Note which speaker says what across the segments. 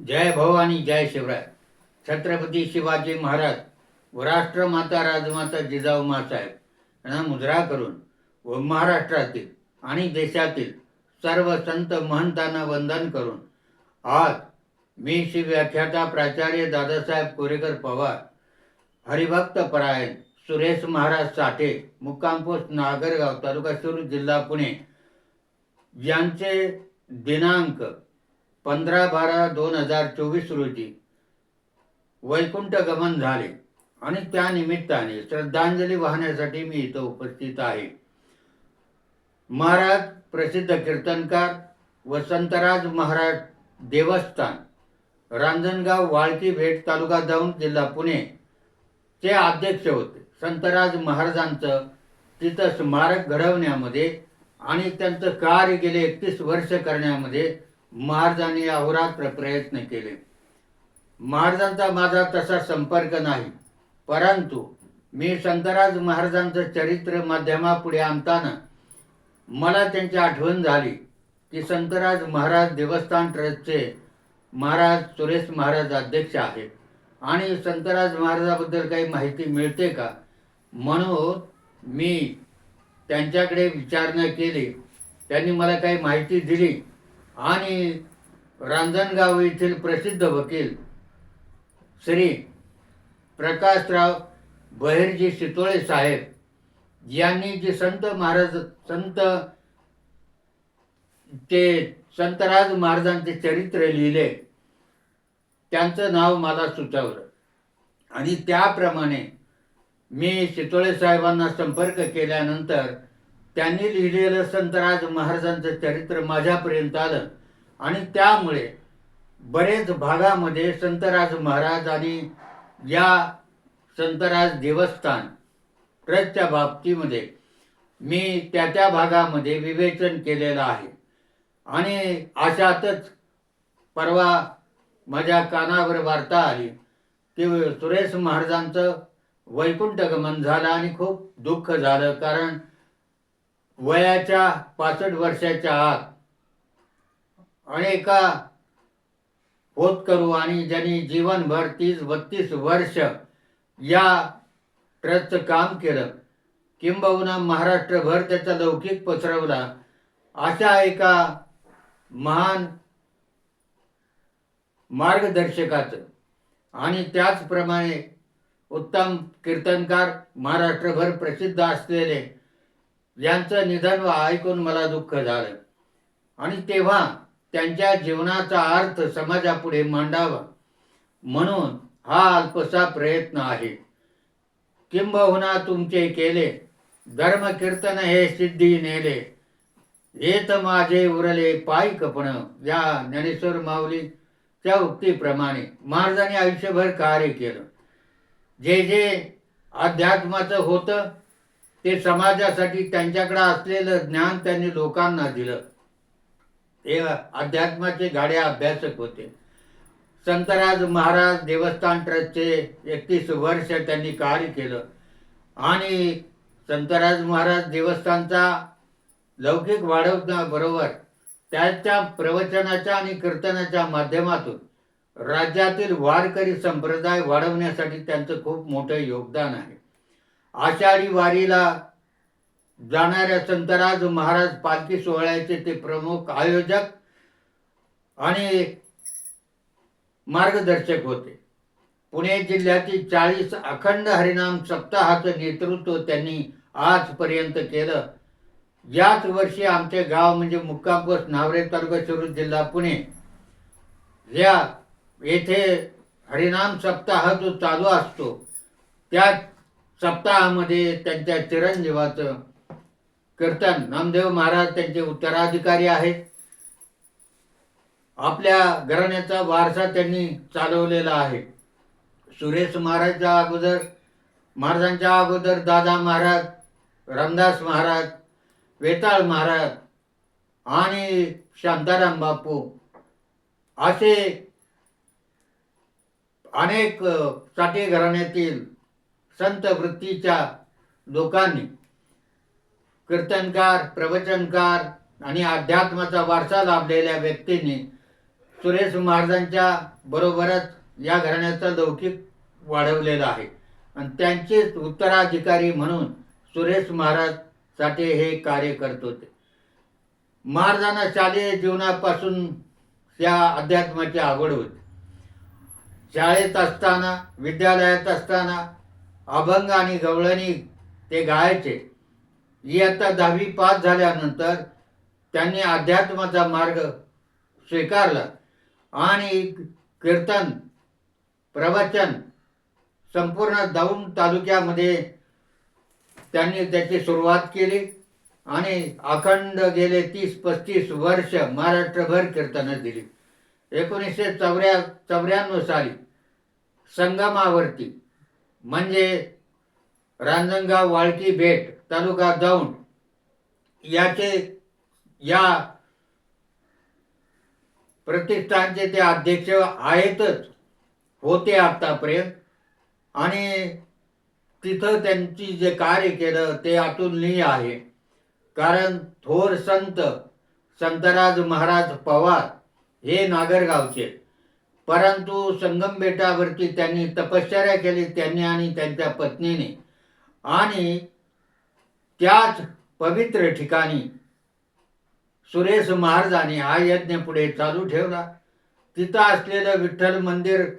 Speaker 1: जय भवानी जय शिवराय. छत्रपती शिवाजी महाराज व राष्ट्रमाता राजमाता जिजाऊ मासाहेब यांना मुद्रा करून व महाराष्ट्रातील आणि देशातील सर्व संत महंतांना वंदन करून आज मी श्री व्याख्याता प्राचार्य दादासाहेब कोरेकर पवार हरिभक्त परायण सुरेश महाराज साठे मुक्कामपोस्ट नागरगाव तालुका सुरू जिल्हा पुणे यांचे दिनांक पंधरा बारा दोन हजार चोवीस रोजी वैकुंठ गमन झाले आणि त्या निमित्ताने श्रद्धांजली वाहण्यासाठी मी इथं उपस्थित आहे. महाराज प्रसिद्ध कीर्तनकार वसंतराज महाराज देवस्थान रांजणगाव वाळकी भेट तालुका दौंड जिल्हा पुणे चे अध्यक्ष होते. संतराज महाराजांचं तिथं स्मारक घडवण्यामध्ये आणि त्यांचं कार्य गेले एकतीस वर्ष करण्यामध्ये महाराजांनी अहोरात्र प्रयत्न केले. महाराजांचा माझा तसा संपर्क नाही. परंतु मी संतराज महाराजांचं चरित्र माध्यमापुढे आणताना मला त्यांची आठवण झाली की शंकरराज महाराज देवस्थान ट्रस्टचे महाराज सुरेश महाराज अध्यक्ष आहेत. आणि शंकरराज महाराजाबद्दल काही माहिती मिळते का? म्हणून मी त्यांच्याकडे विचारणा केली. त्यांनी मला काही माहिती दिली. आणि रांजणगाव येथील प्रसिद्ध वकील श्री प्रकाशराव बहिरजी शितोळे साहेब यांनी जे संत महाराज संत ते संतराज महाराजांचे चरित्र लिहिले त्यांचं नाव मला सुचवलं. आणि त्याप्रमाणे मी शितोळे साहेबांना संपर्क केल्यानंतर त्यांनी लिहिलेलं संतराज महाराजांचं चरित्र माझ्यापर्यंत आलं. आणि त्यामुळे बरेच भागामध्ये संतराज महाराज आणि या संतराज देवस्थान ट्रस्टच्या बाबतीमध्ये मी त्या त्या भागामध्ये विवेचन केलेलं आहे. आणि अशातच परवा माझ्या कानावर वार्ता आली की सुरेश महाराजांचं वैकुंठ गमन झालं आणि खूप दुःख झालं. कारण वयाच्या पासष्ट वर्षाच्या आत अनेका होत करू आणि ज्यांनी जीवनभर तीस बत्तीस वर्ष या ट्रस्टचं काम केलं किंबहुना महाराष्ट्रभर त्याचा लौकिक पसरवला अशा एका महान मार्गदर्शकाचं. आणि त्याचप्रमाणे उत्तम कीर्तनकार महाराष्ट्रभर प्रसिद्ध असलेले यांचं निधन ऐकून मला दुःख झालं. आणि तेव्हा त्यांच्या जीवनाचा अर्थ समाजापुढे मांडावा म्हणून हा अल्पसा प्रयत्न आहे. किंबहुना तुमचे केले धर्म कीर्तन हे सिद्धी नेले. येत माझे उरले पाय कपण या ज्ञानेश्वर माऊलीच्या उक्तीप्रमाणे महाराजांनी आयुष्यभर कार्य केलं. जे जे अध्यात्माचं होतं ते समाजासाठी त्यांच्याकडे असलेलं ज्ञान त्यांनी लोकांना दिलं. ते अध्यात्माचे गाडे अभ्यासक होते. संतराज महाराज देवस्थान ट्रस्टचे एकतीस वर्ष त्यांनी कार्य केलं. आणि संतराज महाराज देवस्थानचा लौकिक वाढवण्याबरोबर त्याच्या प्रवचनाच्या आणि कीर्तनाच्या माध्यमातून राज्यातील वारकरी संप्रदाय वाढवण्यासाठी त्यांचं खूप मोठं योगदान आहे. आषाढी वारीला जाणाऱ्या संतराज महाराज पालखी सोहळ्याचे ते प्रमुख आयोजक आणि मार्गदर्शक होते. पुणे जिल्ह्यातील चाळीस अखंड हरिनाम सप्ताहाचं नेतृत्व त्यांनी आजपर्यंत केलं. याच वर्षी आमचे गाव म्हणजे मुक्कामपोस्ट नावरे तालुका शिरूर जिल्हा पुणे. या येथे हरिनाम सप्ताह जो चालू असतो त्या सप्ताहामध्ये त्यांच्या चिरंजीवाचं कीर्तन. नामदेव महाराज त्यांचे उत्तराधिकारी आहेत. आपल्या घराण्याचा वारसा त्यांनी चालवलेला आहे. सुरेश महाराजच्या अगोदर महाराजांच्या अगोदर दादा महाराज रामदास महाराज वेताळ महाराज आणि शांताराम बापू असे अनेकसाठी घराण्यातील संत वृत्तीच्या लोकांनी. कीर्तनकार प्रवचनकार आणि अध्यात्माचा वारसा लाभलेल्या व्यक्तींनी सुरेश महाराजांच्या बरोबरच या घराण्याचा लौकिक वाढवलेला आहे. आणि त्यांचेच उत्तराधिकारी म्हणून सुरेश महाराजसाठी हे कार्य करत होते. महाराजांना शालेय जीवनापासून या अध्यात्माची आवड होती. शाळेत असताना विद्यालयात असताना अभंग आणि गवळणी ते गायचे. इयत्ता दहावी पास झाल्यानंतर त्यांनी अध्यात्माचा मार्ग स्वीकारला. आणि कीर्तन प्रवचन संपूर्ण दौंड तालुक्यामध्ये त्यांनी त्याची सुरुवात केली. आणि अखंड गेले तीस पस्तीस वर्ष महाराष्ट्रभर कीर्तनं दिली. एकोणीसशे चौऱ्या चौऱ्याण्णव साली संगमावरती म्हणजे रांजणगाव वाळकी भेट तालुका दौंड याचे या प्रतिष्ठानचे ते अध्यक्ष आहेतच होते आत्तापर्यंत आणि तिथं त्यांची जे कार्य केलं ते अतुलनीय आहे. कारण थोर संत संतराज महाराज पवार हे नागरगावचे. परंतु संगम बेटावरती त्यांनी तपश्चर्या केली त्यांनी आणि त्यांच्या पत्नीने. आणि त्याच पवित्र ठिकाणी सुरेश महाराजांनी हा यज्ञ पुढे चालू ठेवला. तिथं असलेलं विठ्ठल मंदिर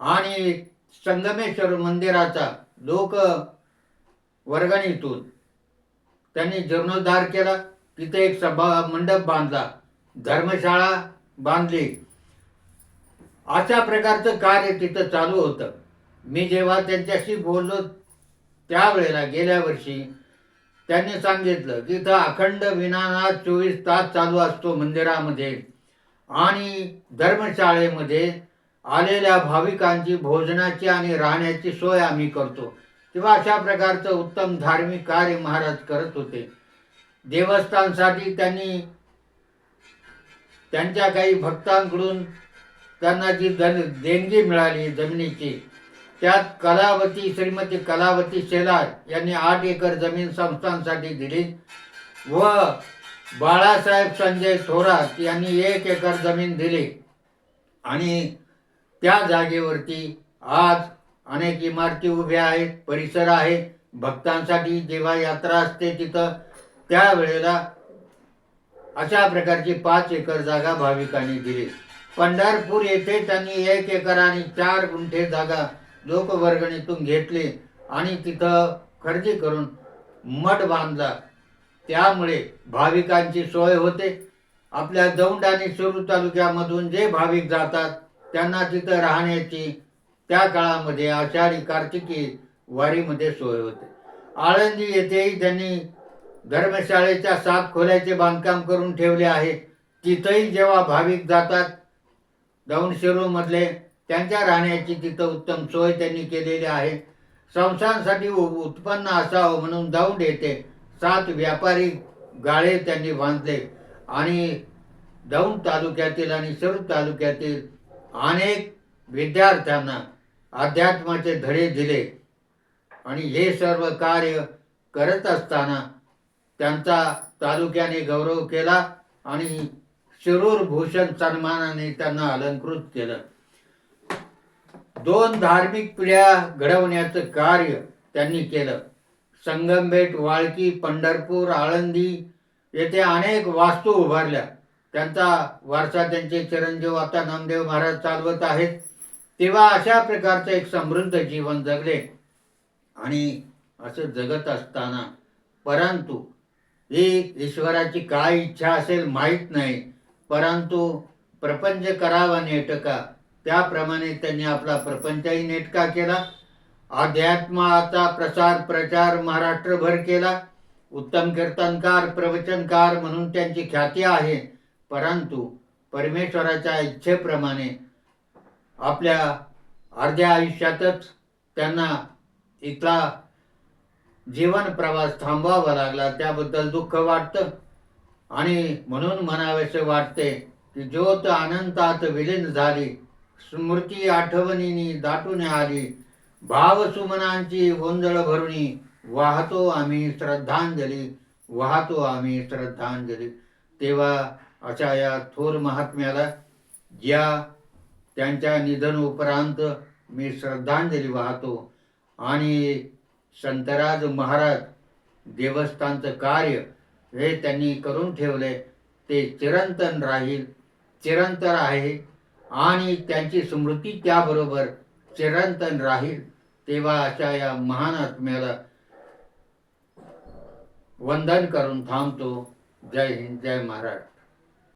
Speaker 1: आणि संगमेश्वर मंदिराचा लोक वर्गणीतून त्यांनी जीर्णोद्धार केला. तिथे एक सभा मंडप बांधला. धर्मशाळा बांधली. अशा प्रकारचं कार्य तिथं चालू होतं. मी जेव्हा त्यांच्याशी बोललो त्यावेळेला गेल्या वर्षी त्यांनी सांगितलं की इथं अखंड विनानाथ चोवीस तास चालू असतो मंदिरामध्ये आणि धर्मशाळेमध्ये आलेल्या भाविकांची भोजनाची आणि राहण्याची सोय आम्ही करतो. तेव्हा अशा प्रकारचं उत्तम धार्मिक कार्य महाराज करत होते. देवस्थानसाठी त्यांनी त्यांच्या काही भक्तांकडून त्यांना जी धन देणगी मिळाली जमिनीची त्यात कलावती श्रीमती कलावती शेलार यांनी आठ एकर जमीन संस्थांसाठी दिली व बाळासाहेब संजय थोरात यांनी एक एकर जमीन दिली. आणि त्या जागेवरती आज अनेक इमारती उभ्या आहेत परिसर आहे. भक्तांसाठी जेव्हा यात्रा असते तिथं. त्यावेळेला अशा प्रकारची पाच एकर जागा भाविकांनी दिली. पंढरपूर येथे त्यांनी एक एकर आणि चार गुंठे जागा लोकवर्गणीतून घेतली आणि तिथं खरेदी करून मठ बांधला. त्यामुळे भाविकांची सोय होते. आपल्या दौंड आणि सुरू तालुक्यामधून जे भाविक जातात त्यांना तिथं राहण्याची त्या काळामध्ये आषाढी कार्तिकी वारीमध्ये सोय होते. आळंदी येथेही त्यांनी धर्मशाळेच्या सात खोल्याचे बांधकाम करून ठेवले आहे. तिथंही जेव्हा भाविक जातात दौंड शिरूरमधले त्यांच्या राहण्याची तिथं उत्तम सोय त्यांनी केलेली आहे. संस्थांसाठी उ- उत्पन्न असावं म्हणून दौंड येथे सात व्यापारी गाळे त्यांनी बांधले. आणि दौंड तालुक्यातील आणि शिरूर तालुक्यातील अनेक विद्यार्थ्यांना अध्यात्माचे धडे दिले. आणि हे सर्व कार्य करत असताना त्यांचा तालुक्याने गौरव केला आणि शिरूर भूषण सन्मानाने त्यांना अलंकृत केलं. दोन धार्मिक पिढ्या घडवण्याचं कार्य त्यांनी केलं. संगमबेट वाळकी पंढरपूर आळंदी येथे अनेक वास्तू उभारल्या. त्यांचा वारसा त्यांचे चिरंजीव आता नामदेव महाराज चालवत आहेत. तेव्हा अशा प्रकारचं एक समृद्ध जीवन जगले. आणि असं जगत असताना परंतु ही ईश्वराची काय इच्छा असेल माहीत नाही. परंतु प्रपंच करावा नेटका. त्याप्रमाणे त्यांनी आपला प्रपंचही नेटका केला. अध्यात्माचा प्रसार प्रचार महाराष्ट्रभर केला. उत्तम कीर्तनकार प्रवचनकार म्हणून त्यांची ख्याती आहे. परंतु परमेश्वराच्या इच्छेप्रमाणे आपल्या अर्ध्या आयुष्यातच त्यांना इथला जीवन प्रवास थांबवावा लागला. त्याबद्दल दुःख वाटतं. आणि म्हणून म्हणावेसे वाटते की ज्योत अनंतात विलीन झाली स्मृती आठवणीनी दाटून आली भावसुमनांची गोंधळ भरुणी वाहतो आम्ही श्रद्धांजली वाहतो आम्ही श्रद्धांजली. तेव्हा अशा या थोर महात्म्याला ज्या त्यांच्या निधन उपरांत मी श्रद्धांजली वाहतो आणि संतराज महाराज देवस्थानचं कार्य हे त्यांनी करून ठेवले. ते चिरंतन राहील चिरंतर आहे आणि त्यांची स्मृती त्याबरोबर चिरंतन राहील. तेव्हा अशा या महान आत्म्याला वंदन करून थांबतो. जय हिंद जय महाराज